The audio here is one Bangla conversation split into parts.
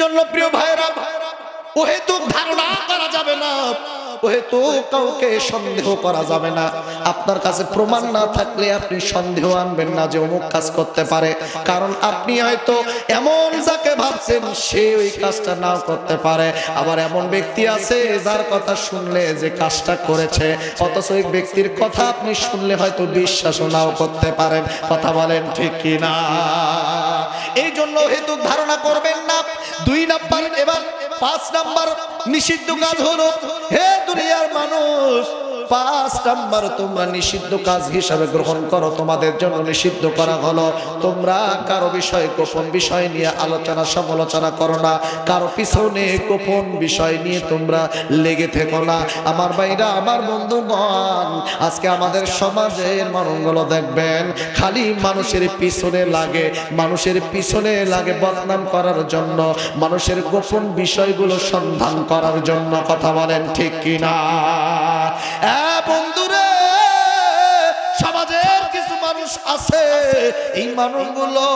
এজন্য প্রিয় ভাইরা ওহেতুক ধারণা করা যাবে না, ওহেতু কাউকে সন্দেহ করা যাবে না। আপনার কাছে প্রমাণ না থাকলে আপনি সন্দেহ আনবেন না যে অমুক কাজ করতে পারে। কারণ আপনি হয়তো এমন যাকে ভাবছেন, সে ওই কাজটা নাও করতে পারে। আবার এমন ব্যক্তি আছে যার কথা শুনলে যে কাজটা করেছে, অথচ ওই ব্যক্তির কথা আপনি শুনলে হয়তো বিশ্বাসও নাও করতে পারেন। কথা বলেন ঠিক কি না এই জন্য হেতু ধারণা করবেন না। দুই নাম্বার, এবার পাঁচ নাম্বার নিষিদ্ধ কাজ হলো, হে দুনিয়ার মানুষ পাঁচ নাম্বার তোমরা নিষিদ্ধ কাজ হিসাবে গ্রহণ করো, তোমাদের জন্য নিষিদ্ধ করা হলো। তোমরা কারও বিষয় গোপন বিষয় নিয়ে আলোচনা, সমালোচনা করো না। কারও পিছনে গোপন বিষয় নিয়ে তোমরা লেগে থেকো না। আমার ভাইরা, আমার বন্ধুগণ, আজকে আমাদের সমাজের মানুষগুলো দেখবেন, খালি মানুষের পিছনে লাগে। মানুষের পিছনে লাগে বদনাম করার জন্য, মানুষের গোপন বিষয়গুলো সন্ধান করার জন্য, কথা বলেন ঠিক কিনা? হ্যাঁ বন্ধুরে সমাজের কিছু মানুষ আছে এই মানুষগুলো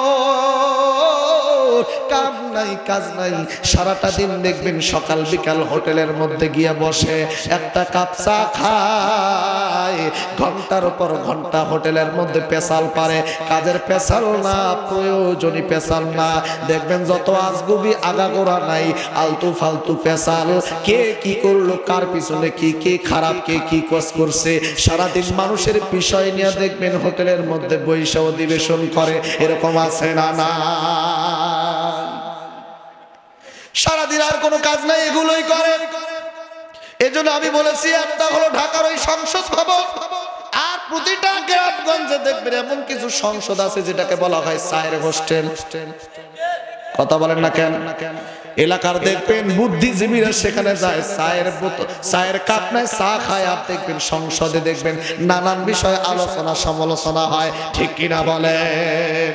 কাম নাই, কাজ নাই। সারাটা দিন দেখবেন সকাল বিকাল হোটেলের মধ্যে গিয়ে বসে। একটা কাপ চা খায়। ঘণ্টার পর ঘণ্টা হোটেলের মধ্যে পেশাল পারে। কাজের পেশাল না প্রয়োজনী পেশাল না। দেখবেন যত আজগুবি আগাগোড়া নাই, আলতু ফালতু পেশাল। কে কি করল, কার পিছনে কি, কে খারাপ, কে কি কস করছে? সারাদিন মানুষের বিষয় নিয়ে দেখবেন হোটেলের মধ্যে বৈশা অধিবেশন করে। এরকম আছে না না সারাদিন আর কোনো কাজ নাই, এগুলোই করে। এজন্য আমি বলেছি, একটা হলো ঢাকার ওই সংসদ ভবন, আর প্রতিটা গ্রামগঞ্জে দেখবেন এমন কিছু সংসদ আছে যেটাকে বলা হয় সায়ের হোস্টেল। কথা বলেন না কেন? এলাকার দেখবেন বুদ্ধিজীবীরা সেখানে যায়, চায়ের বোতল চায়ের কাপ নেয়, চা খায়, আর দেখবেন সংসদে দেখবেন নানান বিষয়ে আলোচনা সমালোচনা হয়। ঠিক কিনা বলেন?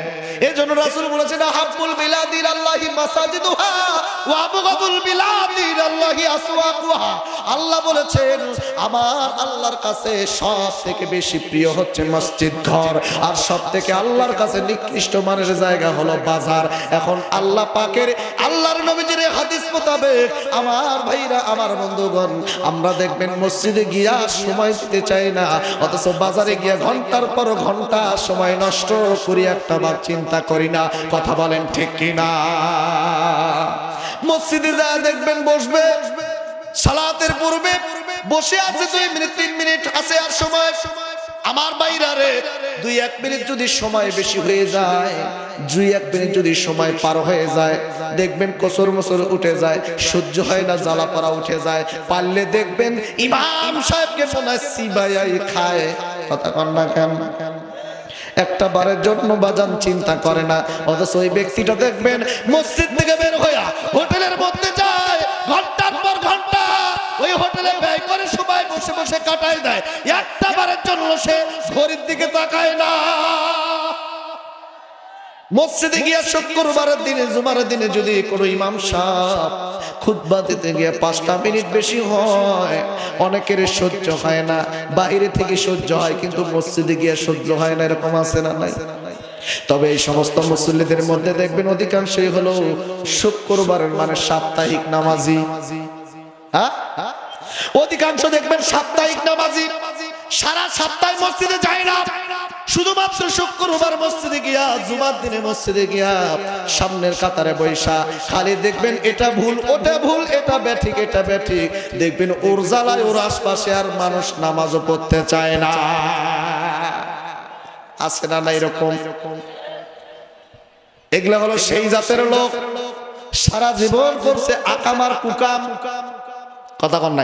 এই জন্য রাসূল বলেছেন হাব্বুল বিলাদির আল্লাহি মাসাজিদুহা ওয়া আবগাদুল বিলাদির আল্লাহি আসওয়াকুহা। আল্লাহ বলেছেন, আমার আল্লাহর কাছে সব থেকে বেশি প্রিয় হচ্ছে মসজিদ ঘর, আর সব থেকে আল্লাহর কাছে নিকৃষ্ট মানুষের জায়গা হলো বাজার। এখন আল্লাহ পাকের, আল্লাহর নবীজির হাদিস মোতাবেক আমার ভাইরা, আমার বন্ধুগণ, আমরা দেখবেন মসজিদে গিয়া সময় দিতে চাই না, অথচ বাজারে গিয়া ঘণ্টার পর ঘণ্টা সময় নষ্ট করি একটা বার চিন্তা করি না। কথা বলেন ঠিক কিনা? মসজিদে যা দেখবেন বসবে। সালাতের পূর্বে বসে আছে দুই মিনিট, তিন মিনিট, আছে আর সময়। আমার বাইরারে দুই এক মিনিট যদি সময় বেশি হয়ে যায়, দুই এক মিনিট যদি সময় পার হয়ে যায়, দেখবেন কসর মসর উঠে যায়, সহ্য হয় না, জ্বালা পড়া উঠে যায়। পারলে দেখবেন ইমাম সাহেবকে মনে হয় সিবাই খায়। কথা কন না কেন? একটা বারের জন্য বাজান চিন্তা করে না। অথচ ওই ব্যক্তিটা দেখবেন মসজিদ থেকে বের হইয়া হোটেলের মধ্যে যায়, ঘণ্টার পর ঘণ্টা ওই হোটেলে ব্যয় করে সবাই বসে বসে কাটায় দেয়। একটা বারের জন্য সে ঘড়ির দিকে তাকায় না। মসজিদে গিয়া শুক্রবারের দিনে, জুমার দিনে যদি কোনো ইমাম সাহেব খুতবা দিতে গিয়ে পাঁচটা মিনিট বেশি হয়, অনেকের সহ্য হয় না। বাইরে থেকে সহ্য হয়, কিন্তু মসজিদে গিয়ে সহ্য হয় না, এরকম আছে না নাই? তবে এই সমস্ত মুসল্লিদের মধ্যে দেখবেন অধিকাংশই হলো শুক্রবারের মানে সাপ্তাহিক নামাজি। হ্যাঁ? অধিকাংশ দেখবেন সাপ্তাহিক নামাজি। সারা সপ্তাহে মসজিদে যায় না। শুধুমাত্র শুক্রবার মসজিদে গিয়া, জুমার দিনে মসজিদে গিয়া সামনের কাতারে বৈশা। খালি দেখবেন এটা ভুল, ওটা ভুল, এটা ব্যাঠিক এটা ব্যাঠিক। দেখবেন ওর জ্বালায় ওর আশপাশে আর মানুষ নামাজও পড়তে চায় না। আছে না না এরকম? এগুলা হলো সেই জাতের লোক। সারা জীবন করছে আকামার কুকাম। কথা কন না?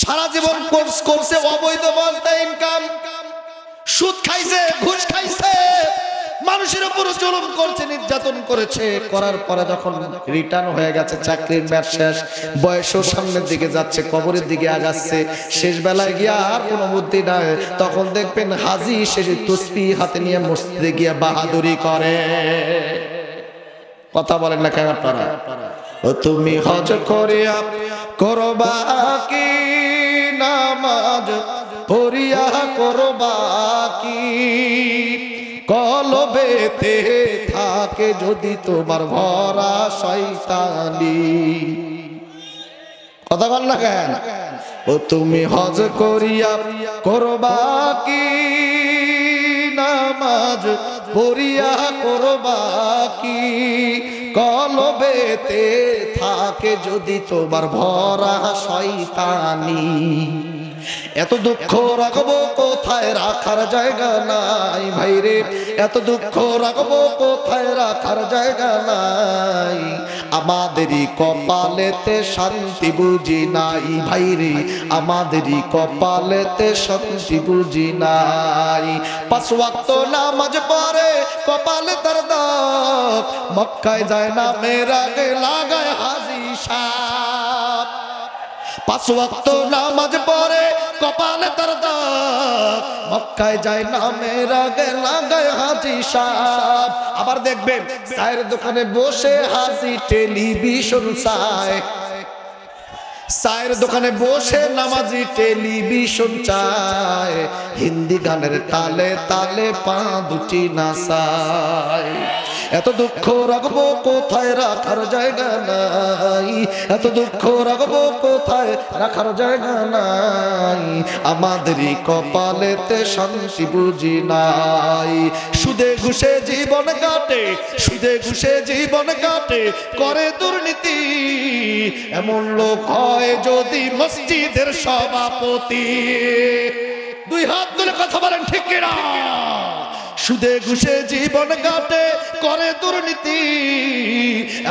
সারা জীবন কোর্স করছে, অবৈধ বলতে ইনকাম সুদ খাইছে, ঘুষ খাইছে, মানুষের উপর জুলুম করছে, নির্যাতন করেছে। করার পরে যখন রিটার্ন হয়ে গেছে, চাকরির ম্যাচ শেষ, বয়সও সামনের দিকে যাচ্ছে, কবরের দিকে আগাচ্ছে। শেষ বেলায় গিয়া আর কোনো বুদ্ধি নাই। তখন দেখবেন হাজি শেষে তুসপি হাতে নিয়ে মসজিদে গিয়া বাহাদুরি করে। কথা বলেন না কেন আপনারা? তুমি হজ করিয়া করবা কি নামাজ? পড়িয়া করবা কি? কলবেতে থাকে যদি তোমার ভরা শয়তানি। কথা বল না কেন? ও তুমি হজ করিয়া করবা কি নামাজ? পড়িয়া করবা কি? কলবেতে থাকে যদি তোমার ভরা শয়তানি। এত দুঃখ রাখব কোথায়? রাখার জায়গা নাই ভাইরে। এত দুঃখ রাখব কোথায়? রাখার জায়গা নাই। আমাদেরই কপালেতে শান্তি বুঝি নাই ভাইরে, আমাদেরই কপালেতে শান্তি বুঝি নাই। পাঁচ ওয়াক্ত নামাজ পড়ে, কপালে তার দাগ মক্কায় যায় না মেরা লাগায় হাজি সাপ। পাঁচ ওয়াক্ত নামাজ পড়ে কপালে তার মক্কায় যায় না মেরা গে লাগায় হাজি সাপ আবার দেখবেন চায়ের দোকানে বসে হাজি টেলিভিশন চায়। চায়ের দোকানে বসে নামাজি টেলিভিশন চায়। হিন্দি গানের তালে তালে পা দুটি নাচায়। এত দুঃখ রাখব কোথায় রাখার জায়গা নাই? এত দুঃখ রাখব কোথায় রাখার জায়গা নাই? আমাদেরই কপালেতে শান্তি বুঝি নাই। সুদে ঘুষে জীবন কাটে, সুদে ঘুষে জীবন কাটে, করে দুর্নীতি। এমন লোক হয় যদি মসজিদের সভাপতি। দুই হাত তুলে কথা বলেন ঠিক কিনা? সুদে ঘুষে জীবন কাটে, করে দুর্নীতি।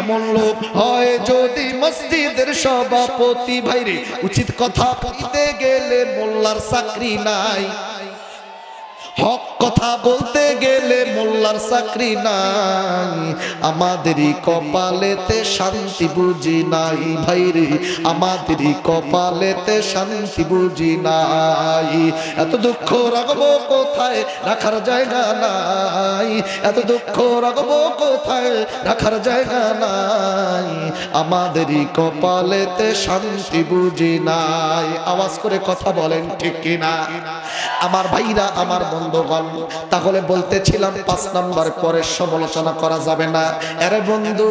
এমন লোক হয় যদি মসজিদের সভাপতি। ভাইরে, উচিত কথা বলতে গেলে মোল্লার চাকরি নাই। হক কথা বলতে গেলে মোল্লার চাকরি নাই। আমাদেরই কপালেতে শান্তি বুঝি নাই ভাইরে আমাদেরই কপালেতে শান্তি বুঝি নাই। এত দুঃখ রাখব কোথায়? রাখার জায়গা নাই। এত দুঃখ রাখব কোথায়? রাখার জায়গা নাই। আমাদেরই কপালেতে শান্তি বুঝি নাই। আওয়াজ করে কথা বলেন ঠিক কিনা? আমার ভাইরা, আমার বন্ধুগণ, তাহলে বলতেছিলাম পাঁচ নাম্বার পরে সমালোচনা করা যাবে না। আরে বন্ধু,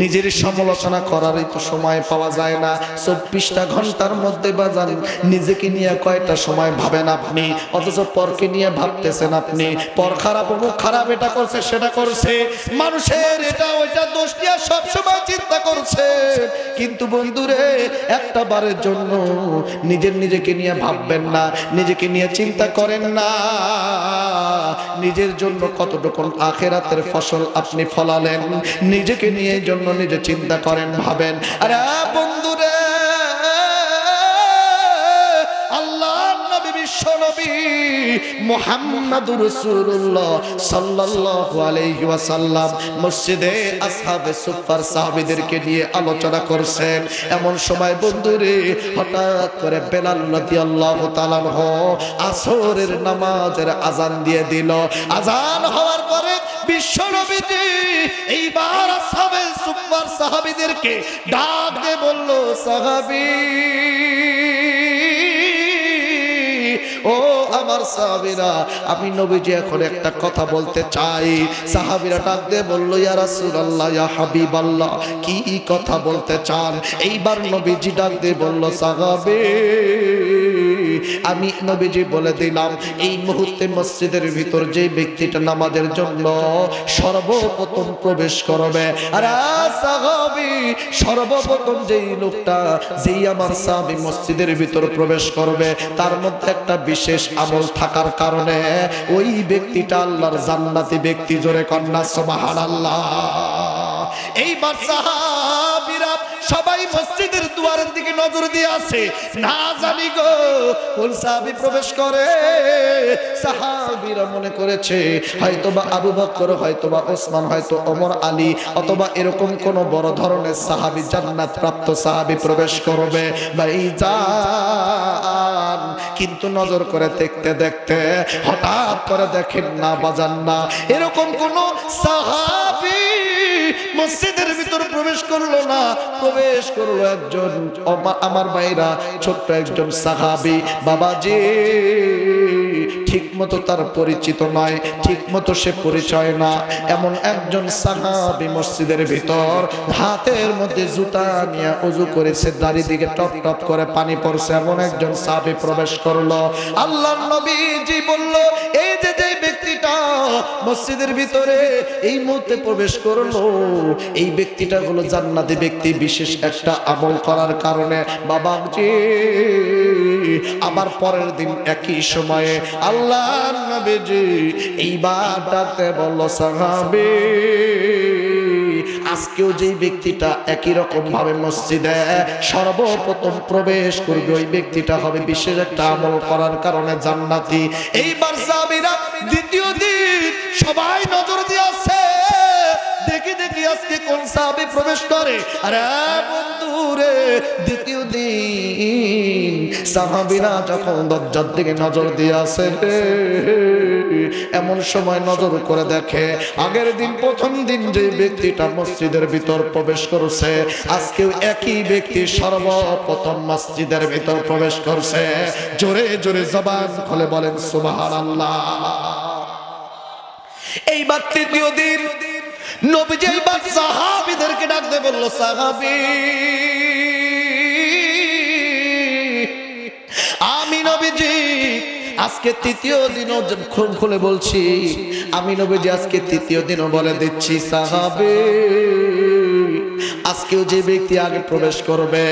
নিজের সমালোচনা করারই তো সময় পাওয়া যায় না। চব্বিশটা ঘণ্টার মধ্যে বাজান, নিজেকে নিয়ে কয়টা সময় ভাবেন আপনি? অথচ পরকে নিয়ে ভাবতেছেন আপনি, পর খারাপ, অমুক খারাপ, এটা করছে, সেটা করছে। মানুষের এটা, ওইটা দোষ দিয়ে সবসময় চিন্তা করছে। কিন্তু বন্ধুরে একটা বারের জন্য নিজের নিজেকে নিয়ে ভাববেন না, নিজেকে নিয়ে চিন্তা করেন না। নিজের জন্য কতটুকু আখেরাতের ফসল আপনি ফলালেন? নিজেকে নিয়ে জন্য নিজে চিন্তা করেন, ভাবেন, আরে বন্ধুরে আল্লাহ নবী বিশ্ব নবী মুহাম্মাদুর রাসূলুল্লাহ সাল্লাল্লাহু আলাইহি ওয়াসাল্লাম মসজিদে আসহাবে সুফার সাহাবীদেরকে নিয়ে আলোচনা করছেন। এমন সময় বন্ধুরে, হঠাৎ করে বেলাল রাদিয়াল্লাহু তাআলা আসরের নামাজের আজান দিয়ে দিল। আজান হওয়ার পরে বিশ্ব নবীজি এইবার আসহাবে সুফার সাহাবীদেরকে ডাক দিয়ে বলল, সাহাবী আমার সাহাবিরা, আমি নবীজি এখন একটা কথা বলতে চাই। সাহাবিরা ডাক দিয়ে বলল, ইয়া রাসূলুল্লাহ, ইয়া হাবিবাল্লাহ, কি কথা বলতে চান? এইবার নবীজি ডাক দিয়ে বলল, সাহাবী আমি নবীজি বলে দিলাম, এই মুহূর্তে মসজিদের ভিতর যে ব্যক্তিটা নামাজের জন্য সর্বপ্রথম প্রবেশ করবে। সর্বপ্রথম যেই লোকটা, যেই আমার সাহাবী মসজিদের ভিতর প্রবেশ করবে, তার মধ্যে একটা বিশেষ আমল থাকার কারণে ওই ব্যক্তিটা আল্লাহর জান্নাতি ব্যক্তি, জোরে কন্যা, সুবহানাল্লাহ। এইবার সাহাবীরা সবাই মসজিদের দুয়ারের দিকে নজর দিয়ে আছে না জানি গো, কোন সাহাবী প্রবেশ করে? সাহাবীরা মনে করেছে, হয়তোবা আবু বকর, হয়তোবা ওসমান, হয়তো ওমর আলী, অথবা এরকম কোন বড় ধরনের সাহাবী জান্নাত প্রাপ্ত সাহাবী প্রবেশ করবে। ভাইজান কিন্তু নজর করে দেখতে দেখতে হঠাৎ করে দেখেন না, বাজান না। এরকম কোন সাহাবী মসজিদের ভিতর প্রবেশ করল না। প্রবেশ করল একজন আমার ভাইরা, ছোট্ট একজন সাহাবি, বাবাজি। ঠিক মতো তার পরিচিত নয় ঠিক মতো সে পরিচয় না। এমন একজন সাহাবি মসজিদের ভিতর, হাতের মধ্যে জুতা নিয়ে অজু করেছে দাড়ি দিকে টপ টপ করে পানি পড়ছে। এমন একজন সাহাবি প্রবেশ করল। আল্লাহ নবীজি বলল মসজিদের ভিতরে এই মুহূর্তে প্রবেশ করল। এই ব্যক্তিটা হলো জান্নাতি ব্যক্তি, বিশেষ একটা আমল করার কারণে। বাবাজি আবার পরের দিন একই সময়ে আল্লাহ নবীজি এইবার ডাকতে বলল, সাহাবী, আজকেও যেই ব্যক্তিটা একই রকম ভাবে মসজিদে সর্বপ্রথম প্রবেশ করবে, ওই ব্যক্তিটা হবে বিশেষ একটা আমল করার কারণে জান্নাতি। এইবার দিন সবাই নজর দিয়ে আছে দেখি দেখি আজকে কোন সাহাবী প্রবেশ করে। আরে বন্ধু রে, দ্বিতীয় দিন সাহাবীরা যখন দরজার দিকে নজর দিয়ে রে এমন সময় নজর করে দেখে, আগের দিন, প্রথম দিন যে ব্যক্তিটা মসজিদের ভিতর প্রবেশ করছে, আজকেও একই ব্যক্তি সর্বপ্রথম মসজিদের ভিতর প্রবেশ করছে। জোরে জোরে জবান খুলে বলেন, সুবহানাল্লাহ। এইবার তৃতীয় দিন। নবীজি এইবার সাহাবিদেরকে ডাকতে বলল, সাহাবি, আমি নবীজি আজকে তৃতীয় দিনও খুলে বলছি, আমি নবীজি আজকে তৃতীয় দিনও বলে দিচ্ছি, সাহাবে। আজকেও যে ব্যক্তি আগে প্রবেশ করবে,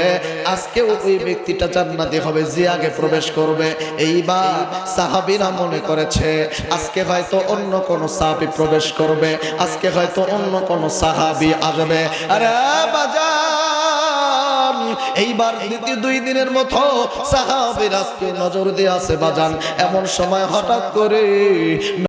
আজকেও ওই ব্যক্তিটা জান্নাতি হবে যে আগে প্রবেশ করবে। এইবার সাহাবিরা মনে করেছে, আজকে হয়তো অন্য কোন সাহাবি প্রবেশ করবে, আজকে হয়তো অন্য কোন সাহাবি আসবে। আরে বাজান, এইবার দ্বিতীয় দুই দিনের মতো সাহাবির আজকে নজর দিয়ে আছে বাজান। এমন সময় হঠাৎ করে